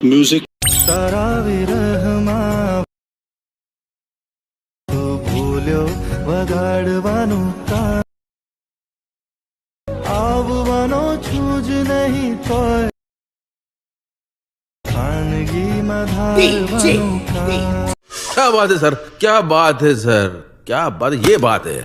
music તારા વિરહમાં તું ભૂલ્યો વગાડવાનું કાન આવવાનો છું જ નહીં તોય ખાનગીમાં ધારવાનું કાન क्या बात है सर क्या बात है सर क्या बात ये बात है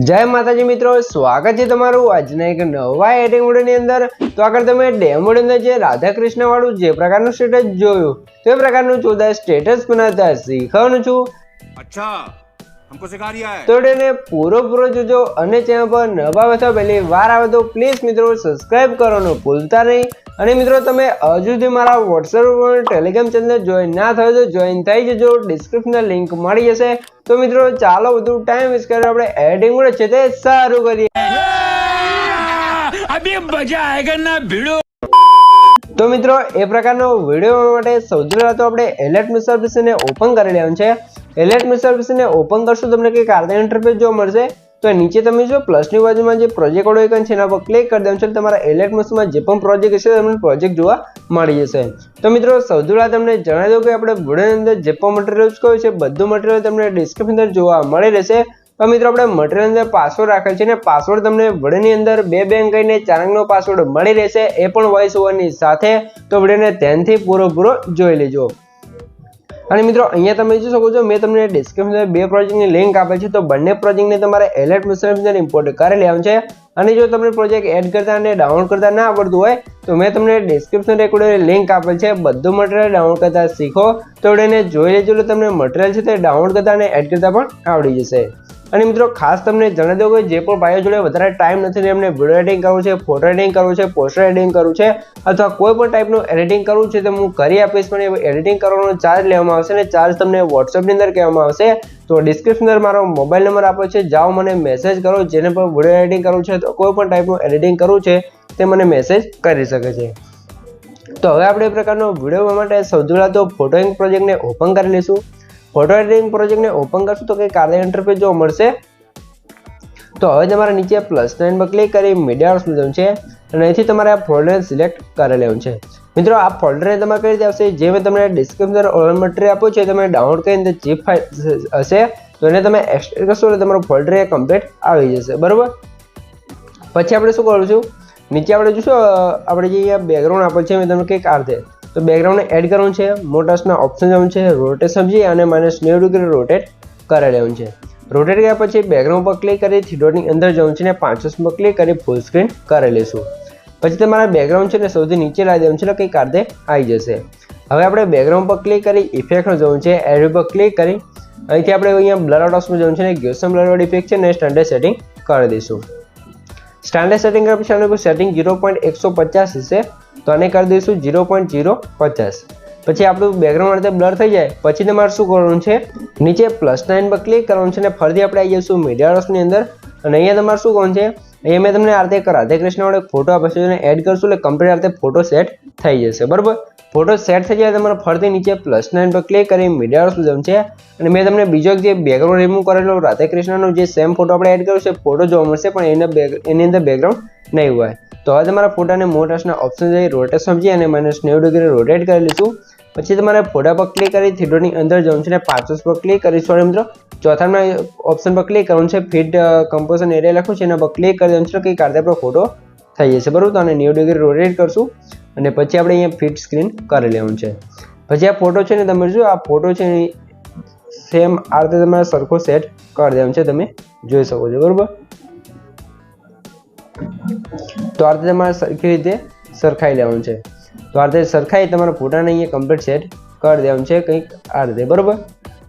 જય માતાજી મિત્રો સ્વાગત છે તમારું આજના એક નવા એડિંગ વિડીયોની અંદર તો આગળ તમે ડેમો અંદર જે રાધા કૃષ્ણ વાળું જે પ્રકારનું સ્ટેટસ જોયું તે પ્રકારનું ચોદા સ્ટેટસ બનાવતા શીખવાનું છું अच्छा हमको सिखा रिया है તો એને પૂરો પૂરો જોજો અને ચેનલ પર નવા અથવા પહેલી વાર આવે તો પ્લીઝ મિત્રો સબસ્ક્રાઇબ કરવાનું ભૂલતા નહીં અને મિત્રો તમે હજુ સુધી મારા વોટ્સએપ ઉપર ટેલિગ્રામ ચેનલ જોઈન ના થયો તો જોઈન થઈ જજો. ડિસ્ક્રિપ્શન લિંક મળી જશે. તો મિત્રો ચાલો બધું ટાઈમ વેસ્ટ કરીને આપણે એડિંગ છે તે સારું કરીએ. તો મિત્રો એ પ્રકારનો વીડિયો માટે સૌથી પહેલાં તો આપણે એલર્ટ મિસર પીસીને ઓપન કરી લેવાનું છે. એલર્ટ પીસીને ઓપન કરશું તમને કંઈક આર્થિક ઇન્ટરફેસ જોવા મળશે. તો નીચે તમે જો પ્લસની બાજુમાં જે પ્રોજેક્ટ વાળો આઇકન છે એના પર ક્લિક કરી દેવાનું છે તમારા એલર્ટ મિસરમાં જે પણ પ્રોજેક્ટ હશે તમને પ્રોજેક્ટ જોવા મળી જશે. તો મિત્રો સૌથી તમને જણાવી દઉં કે આપણે વિડીયોની અંદર જે પણ મટીરિયલ યુઝ છે, બધું મટીરિયલ તમને ડિસ્ક્રિપ્શન અંદર જોવા મળી રહેશે. તો મિત્રો આપણે મટીરિયલ અંદર પાસવર્ડ રાખેલ છે ને પાસવર્ડ તમને વિડીયોની અંદર બે બેંક કહીને ચાર અંકનો પાસવર્ડ મળી રહેશે. એ પણ વોઇસ ઓવરની સાથે. તો વિડીયોને ધ્યાનથી પૂરો પૂરો જોઈ લેજો. અને મિત્રો, અહીંયા તમે જોઈ શકો છો, મેં તમને ડિસ્ક્રિપ્શન બે પ્રોજેક્ટની લિંક આપેલ છે, તો બંને પ્રોજેક્ટને તમારે એલર્ટ મિશન ઇમ્પોર્ટ કરી લેવાનું છે. અને જો તમને પ્રોજેક્ટ એડ કરતા અને ડાઉનલોડ કરતા ના આવડતું હોય, તો મેં તમને ડિસ્ક્રિપ્શન રેકોર્ડર લિંક આપેલ છે. બધું મટીરિયલ ડાઉનલોડ કરતા શીખો, તો એને જોઈ લેજો તમને મટીરિયલ છે તે ડાઉનલોડ કરતા અને એડ કરતા પણ આવડી જશે. અને મિત્રો, ખાસ તમને જણાવી દઉં કે જે પણ ભાઈઓ જોડે વધારે ટાઈમ નથી એમને વીડિયો એડિટિંગ કરવું છે ફોટો એડિટિંગ કરવું છે પોસ્ટર એડિટિંગ કરવું છે, અથવા કોઈ પણ ટાઈપનું એડિટિંગ કરવું છે, તો હું કરી આપીશ, પણ એડિટિંગ કરવાનો ચાર્જ લેવામાં આવશે ને ચાર્જ તમને વોટ્સઅપની અંદર કહેવામાં આવશે. તો ડિસ્ક્રિપ્શન અંદર મારો મોબાઈલ નંબર આપો છે, જાઓ મને મેસેજ કરો, જેને પણ વીડિયો એડિટિંગ કરવું છે, તો કોઈ પણ ટાઈપનું એડિટિંગ કરવું છે, તે મને મેસેજ કરી શકે છે. તો હવે આપણે એ પ્રકારનો વીડિયો માટે સૌથી પહેલાં તો ફોટોઇંગ પ્રોજેક્ટને ઓપન કરી લઈશું. ફોટો એડિટિંગ પ્રોજેક્ટને ઓપન કરશું તો કંઈક કાર્ય ઇન્ટરફેસ જોવા મળશે. તો હવે તમારે નીચે પ્લસ સાઇન પર ક્લિક કરી મીડિયા જવાનું છે? અને અહીંથી તમારે આ ફોલ્ડરને સિલેક્ટ કરી લેવું છે. મિત્રો, આ ફોલ્ડરને તમારે કઈ રીતે આવશે? જે મેં તમને ડિસ્ક્રિપ્શન ઓનલાઈન મટીરિયલ આપ્યું છે તમે ડાઉનલોડ કરીને જીપ ફાઇલ હશે, તો એને તમે એક્સટ્રેક્ટ કરશો એટલે તમારો ફોલ્ડર એ કમ્પ્લીટ આવી જશે. બરાબર? પછી આપણે શું કરું છું નીચે આપણે જોશું આપણે જે અહીંયા બેકગ્રાઉન્ડ આપેલ છે મેં તમને કંઈક આ રીતે તો બેકગ્રાઉન્ડને એડ કરવાનું છે મોટર્સના ઓપ્શન જવાનું છે રોટેટ સમજી અને માઇનસ નેવું ડિગ્રી રોટેટ કરી લેવાનું છે. રોટેટ કર્યા પછી બેકગ્રાઉન્ડ પર ક્લિક કરી થીડોની અંદર જવાનું છે ને પાંચસ ક્લિક કરી ફૂલ સ્ક્રીન કરી લઈશું પછી તમારા બેકગ્રાઉન્ડ છે ને સૌથી નીચે લાવી દેવાનું છે એટલે કંઈક કાર્દે આવી જશે. હવે આપણે બેકગ્રાઉન્ડ પર ક્લિક કરી ઇફેક્ટનું જવું છે એડ પર ક્લિક કરી. અહીંથી આપણે અહીંયા બ્લર આઉટ ઓપ્શન જવું છે ને ગ્યોસમ બ્લર આઉટ ઇફેક્ટ છે ને સ્ટાન્ડર્ડ સેટિંગ કરી દઈશું. સ્ટાન્ડર્ડ સેટિંગ કર્યા અને સેટિંગ ઝીરો પોઈન્ટ એકસો પચાસ હશે. તો આને કરી દઈશું ઝીરો પોઈન્ટ ઝીરો પચાસ પછી આપણું બેકગ્રાઉન્ડ રીતે બ્લર થઈ જાય, પછી તમારે શું કરવાનું છે? નીચે પ્લસ નાઇન પર ક્લિક કરવાનું છે, અને ફરીથી આપણે આવી જઈશું મીડિયા રોસની અંદર. અને અહીંયા તમારે શું કરવાનું છે? અહીંયા મેં તમને આ રીતે રાધે કૃષ્ણ વડે ફોટો આપશે અને એડ કરશું એટલે કમ્પ્લીટ આ રીતે ફોટો સેટ થઈ જશે, બરાબર? ફોટો સેટ થઈ જાય તમારે ફરીથી નીચે પ્લસ નાઇન પર ક્લિક કરી મીડિયા સુધી છે. અને મેં તમને બીજો જે બેકગ્રાઉન્ડ રિમૂવ કરેલો, રાધે કૃષ્ણનો જે સેમ ફોટો આપણે એડ કર્યો છે ફોટો જોવા મળશે, પણ એના બેક એની અંદર બેકગ્રાઉન્ડ નહીં હોય. તો હવે તમારા ફોટાને મોટાસના ઓપ્શન જઈ રોટેટ સમજી અને માઇનસ નેવું ડિગ્રી રોટેટ કરી લઈશું. પછી તમારે ફોટા પર ક્લિક કરી થીડોની અંદર જવાનું છે, અને પાંચસ પર ક્લિક કરીશું અને મિત્રો, ચોથાના ઓપ્શન પર ક્લિક કરવાનું છે ફિટ કમ્પોઝન એરિયા લખું છે એના પર ક્લિક કરી દેવાનું છે કંઈક કાર્ય પર ફોટો થઈ જશે, બરાબર? તો અને નેવું ડિગ્રી રોટેટ કરશું. અને પછી આપણે અહીંયા ફિટ સ્ક્રીન કરી લેવાનું છે. પછી આ ફોટો છે ને તમે જો, આ ફોટો છે ને સેમ આ રીતે તમારે સરખો સેટ કરી દેવાનું છે, તમે જોઈ શકો છો, બરાબર? તો આ રીતે તમારે સરખી રીતે સરખાઈ લેવાનું છે. તો આ રીતે સરખાઈ તમારા ફોટાને અહીંયા કમ્પ્લીટ સેટ કરી દેવાનું છે કંઈક આ રીતે, બરાબર?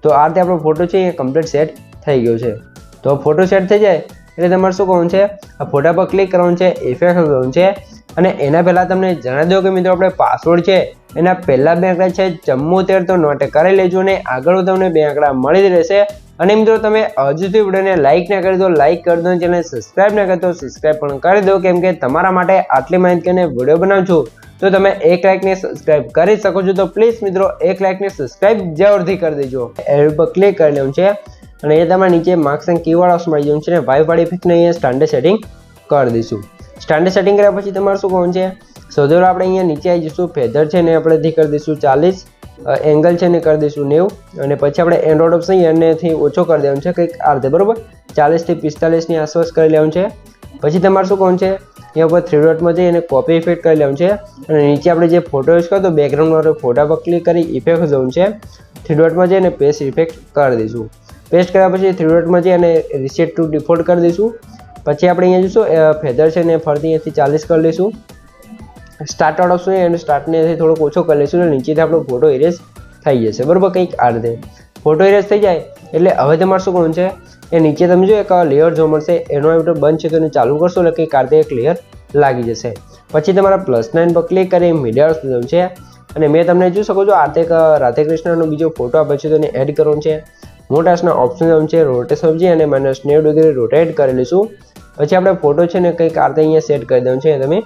તો આ રીતે આપણો ફોટો છે એ કમ્પ્લીટ સેટ થઈ ગયો છે. તો ફોટો સેટ થઈ જાય એટલે તમારે શું કરવાનું છે? આ ફોટા પર ક્લિક કરવાનું છે ઇફેક્ટ કરવાનું છે. અને એના પહેલાં તમને જણાવી દો કે મિત્રો આપણે પાસવર્ડ છે, એના પહેલાં બે આંકડા છે ચમ્મોતેર તો નોટ કરી લેજો ને આગળ તમને બે આંકડા મળી જ રહેશે. અને મિત્રો તમે હજુ સુધી વિડીયોને લાઇક ના કરી દો લાઇક કરી દો ચેનલ સબસ્ક્રાઇબ ના કરી દો સબસ્ક્રાઇબ પણ કરી દો, કેમ કે તમારા માટે આટલી માહિતીને વીડિયો બનાવું છું તો તમે એક લાઇકને સબસ્ક્રાઇબ કરી શકો છો, તો પ્લીઝ મિત્રો એક લાઇકને સબસ્ક્રાઇબ જરૂરથી કરી દેજો. એડ પર ક્લિક કરી લેવું છે અને એ તમારા નીચે માર્ક્સ એન્ડ કીવર્ડ ઓપ્શન મળી જવું છે ને વાઇફ વાળી ઇફેક્ટને અહીંયા સ્ટાન્ડર્ડ સેટિંગ કરી દઈશું. સ્ટાન્ડર્ડ સેટિંગ કર્યા પછી તમારે શું કરવાનું છે? સૌથી આપણે અહીંયા નીચે આવી જઈશું, ફેધર છે ને આપણે થી કરી દઈશું ચાલીસ એંગલ છે ને કરી દઈશું નેવું, અને પછી આપણે એન્ડ્રોઇડ ઓપ્શન એનેથી ઓછો કરી દેવાનું છે કંઈક આ રીતે, બરાબર? ચાલીસથી પિસ્તાલીસની આસપાસ કરી લેવાનું છે. પછી તમારે શું કહું છે? અહીંયા ઉપર થ્રી ડોટમાં જઈ અને કોપી ઇફેક્ટ કરી લેવાનું છે. અને નીચે આપણે જે ફોટો યુઝ કરતો બેકગ્રાઉન્ડવાળો ફોટા પર ક્લિક કરી ઇફેક્ટ જવું છે. થ્રી ડોટમાં જઈને પેસ્ટ ઇફેક્ટ કરી દઈશું. પેસ્ટ કર્યા પછી થ્રી ડોટમાં જઈ અને રિસેટ ટુ ડિફોલ્ટ કરી દઈશું. પછી આપણે અહીંયા જોઈશું ફેધર છે ને ફરતી અહીંયાથી ચાલીસ કરી લઈશું. સ્ટાર્ટ ઓપ્શન અને સ્ટાર્ટને થોડોક ઓછો કરી લઈશું અને નીચેથી આપણો ફોટો ઇરેઝ થઈ જશે. બરાબર, કંઈક આ રીતે. ફોટો ઇરેઝ થઈ જાય એટલે હવે તમારે શું કરવાનું છે, એ નીચે તમે જો એક લેયર જોવા મળશે, એનો આપણે બંધ છે તો એને ચાલુ કરશો એટલે કંઈક આ રીતે એક લેયર લાગી જશે. પછી તમારા પ્લસ નાઇન પર ક્લિક કરી મીડિયા સુધી છે. અને મેં તમને જોઈ શકો છો આ તે રાધે કૃષ્ણનો બીજો ફોટો આપે છે તો એને એડ કરવાનો છે. મોટાસના ઓપ્શન છે રોટેશન છે અને માઇનસ નેવ ડિગ્રી રોટેટ કરી લઈશું. પછી આપણે ફોટો છે ને કંઈક આ રીતે અહીંયા સેટ કરી દેવાનું છે તમે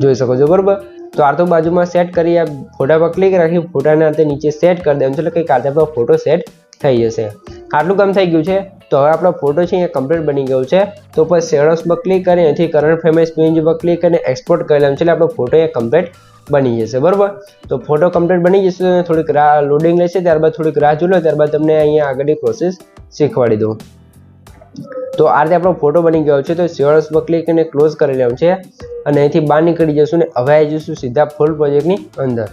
જોઈ શકો છો, બરાબર? તો આ તો બાજુમાં સેટ કરી આ ફોટા પર ક્લિક રાખી ફોટાને આ નીચે સેટ કરી દેવાનું છે, એટલે કંઈક આ રીતે ફોટો સેટ થઈ જશે. આટલું કામ થઈ ગયું છે, તો હવે આપણો ફોટો છે અહીંયા કમ્પ્લીટ બની ગયો છે. તો પછી સેડોસ પર ક્લિક કરી, અહીંથી કરંટ ફેમસ પેજ પર ક્લિક કરીને એક્સપોર્ટ કરી લેવાનું છે, એટલે આપણો ફોટો અહીંયા કમ્પ્લીટ બની જશે, બરાબર? તો ફોટો કમ્પ્લીટ બની જશે થોડીક રાહ લોડિંગ લેશે, ત્યારબાદ થોડીક રાહ જોઈ લો, ત્યારબાદ તમને અહીંયા આગળની પ્રોસેસ શીખવાડી દઉં. તો આ રીતે આપણો ફોટો બની ગયો છે. તો શેડોસ પર ક્લિક કરીને ક્લોઝ કરી લેવાનું છે અને અહીંથી બહાર નીકળી જશું ને હવે આવી જઈશું સીધા ફૂલ પ્રોજેક્ટની અંદર.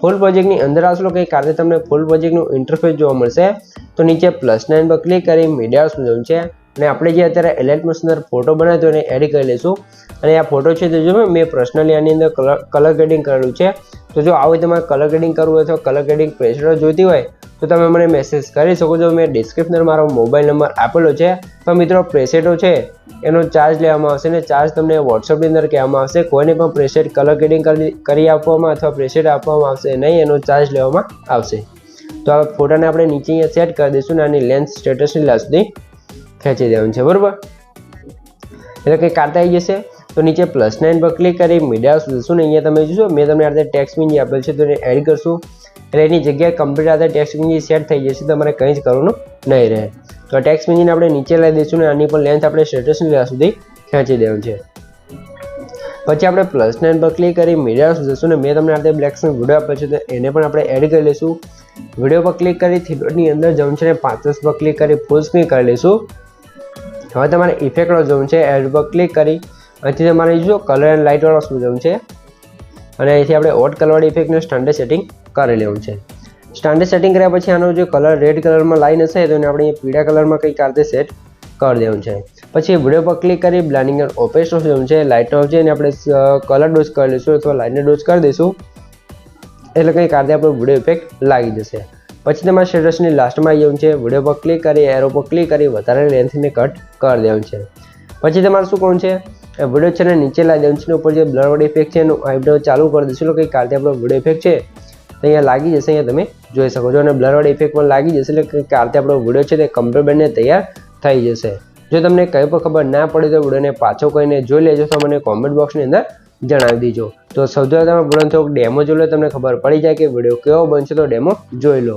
ફૂલ પ્રોજેક્ટની અંદર આવશો કંઈક આ તમને ફૂલ પ્રોજેક્ટનું ઇન્ટરફેસ જોવા મળશે. તો નીચે પ્લસ નાઇન પર ક્લિક કરી મીડિયા જવું છે. અને આપણે જે અત્યારે એલેટમસ અંદર ફોટો બનાવ્યો એને એડ કરી લઈશું. અને આ ફોટો છે તો જો મેં પર્સનલી આની અંદર કલર કલર ગ્રેડિંગ કરેલું છે. તો જો આવું તમારે કલર ગ્રેડિંગ કરવું હોય તો કલર ગ્રેડિંગ પ્રેશર જોઈતી હોય તો તમે મને મેસેજ કરી શકો છો. મેં ડિસ્ક્રિપ્શનમાં મારો મોબાઈલ નંબર આપેલો છે. તો મિત્રો પ્રેસેટો છે, એનો ચાર્જ લેવામાં આવશે ને ચાર્જ તમને વોટ્સઅપની અંદર કહેવામાં આવશે. કોઈને પણ પ્રેસેટ કલર ગ્રેડિંગ કરી આપવામાં અથવા પ્રેસેટ આપવામાં આવશે નહીં, એનો ચાર્જ લેવામાં આવશે. તો આ ફોટાને આપણે નીચે અહીંયા સેટ કરી દઈશું ને આની લેન્થ સ્ટેટસની લાસ્ટ સુધી ખેંચી દેવાનું છે, બરાબર? એટલે કંઈ કાઢતા આવી જશે. તો નીચે પ્લસ નાઇન પર ક્લિક કરી મીડિયા જશું ને અહીંયા તમે જોશો મેં તમને આ રીતે ટેક્સ મિની આપેલ છે, તો એડ કરશું. એટલે એની જગ્યાએ કમ્પ્લીટ આધાર ટેક્સ મિની સેટ થઈ જશે તમારે કંઈ જ કરવાનું નહીં રહે. તો ટેક્સ મિનીને આપણે નીચે લઈ દઈશું અને આની પણ લેન્થ આપણે સ્ટેટસની લેવા સુધી ખેંચી દેવાનું છે. પછી આપણે પ્લસ નાઇન પર ક્લિક કરી મીડિયા જશું ને મેં તમને આ બ્લેક સ્ક્રીન વીડિયો આપ્યો છે, તો એને પણ આપણે એડ કરી લઈશું. વીડિયો પર ક્લિક કરી થિયેટરની અંદર જવું છે ને પાંત્રીસ પર ક્લિક કરી ફૂલ સ્ક્રીન કરી લઈશું. હવે તમારે ઇફેક્ટનો જવું છે એડ પર ક્લિક કરી. અહીંથી તમારે જો કલર એન્ડ લાઇટવાળો શું જવું છે? અને અહીંથી આપણે ઓટ કલરવાળી ઇફેક્ટને સ્ટાન્ડર્ડ સેટિંગ કરી લેવું છે. સ્ટાન્ડર્ડ સેટિંગ કર્યા પછી આનો જે કલર રેડ કલરમાં લાઈન હશે, તો એને આપણે પીળા કલરમાં કંઈક આ સેટ કરી દેવું છે. પછી વીડિયો પર ક્લિક કરી બ્લાન્ડિંગ ઓફ જવું છે. લાઇટનો છે એને આપણે કલર ડોઝ કરી લઈશું અથવા લાઇટને ડોઝ કરી દઈશું. એટલે કંઈક આ આપણો વીડિયો ઇફેક્ટ લાગી જશે. પછી તમારા સ્ટેટસની લાસ્ટમાં આવી જવું છે. વીડિયો પર ક્લિક કરી એરો પર ક્લિક કરી, વધારે લેન્થને કટ કરી દેવું છે. પછી તમારે શું કહું છે? વીડિયો છે ને નીચે લાવી દેવું છે. ઉપર જે બ્લર વાળી ઇફેક્ટ છે, એનું આઈબ્રો ચાલુ કરી દઈશું. એટલે કંઈક કાલથી આપણો વીડિયો ઇફેક્ટ છે. તો અહીંયા લાગી જશે, અહીંયા તમે જોઈ શકો છો. અને બ્લરવાળી ઇફેક્ટ પણ લાગી જશે, એટલે કે કાલથી આપણો વીડિયો છે તે કમ્પ્લીટ બનીને તૈયાર થઈ જશે. જો તમને કંઈ પણ ખબર ના પડે તો વિડીયોને પાછો કહીને જોઈ લેજો, તો મને કોમેન્ટ બોક્સની અંદર જણાવી દીજો. તો સૌથી તમે વીડિયો થોડોક ડેમો જોઈ લો, તમને ખબર પડી જાય કે વીડિયો કેવો બનશે, તો ડેમો જોઈ લો.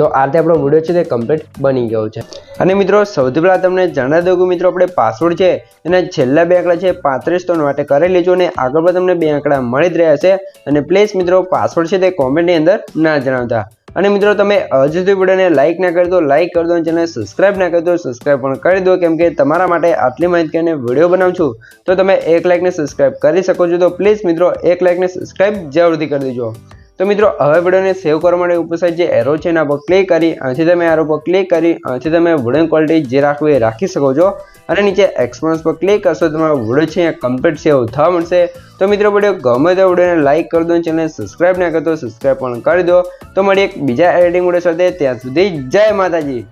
તો આ રીતે આપણો વીડિયો છે તે કમ્પ્લીટ બની ગયો છે. અને મિત્રો, સૌથી પહેલાં તમને જણાવી દઉં કે મિત્રો, આપણે પાસવર્ડ છે એના છેલ્લા બે આંકડા છે, પાંત્રીસ તો માટે કરી લેજો અને આગળ પણ તમને બે આંકડા મળી જ રહ્યા છે. અને પ્લીઝ મિત્રો પાસવર્ડ છે તે કોમેન્ટની અંદર ના જણાવતા. અને મિત્રો, તમે હજુ સુધી વિડીયોને લાઇક ના કરી દો લાઇક કરી દો અને ચેનલને સબસ્ક્રાઇબ ના કરી દો સબસ્ક્રાઇબ પણ કરી દો, કેમ કે તમારા માટે આટલી માહિતી અને વીડિયો બનાવું છું, તો તમે એક લાઇકને સબસ્ક્રાઇબ કરી શકો છો. તો પ્લીઝ મિત્રો, એક લાઇકને સબસ્ક્રાઇબ જરૂરથી કરી દેજો. તો મિત્રો, હવે વિડીયોને સેવ કરવા માટે ઉપર સાઈડ જે એરો છે એના પર ક્લિક કરી, અહીંથી તમે એરો પર ક્લિક કરી, અહીંથી તમે વીડિયો ક્વોલિટી જે રાખવું એ રાખી શકો છો. અને નીચે એક્સપોન્સ પર ક્લિક કરશો, તમારો વીડિયો છે કમ્પ્લીટ સેવ થવા મળશે. તો મિત્રો, વીડિયો ગમે તો વિડીયોને લાઇક કરી દો ચેનલને સબસ્ક્રાઇબ ના કરતો સબસ્ક્રાઈબ પણ કરી દો. તો મળી એક બીજા એડિટિંગ વીડિયો સાથે. ત્યાં સુધી જય માતાજી.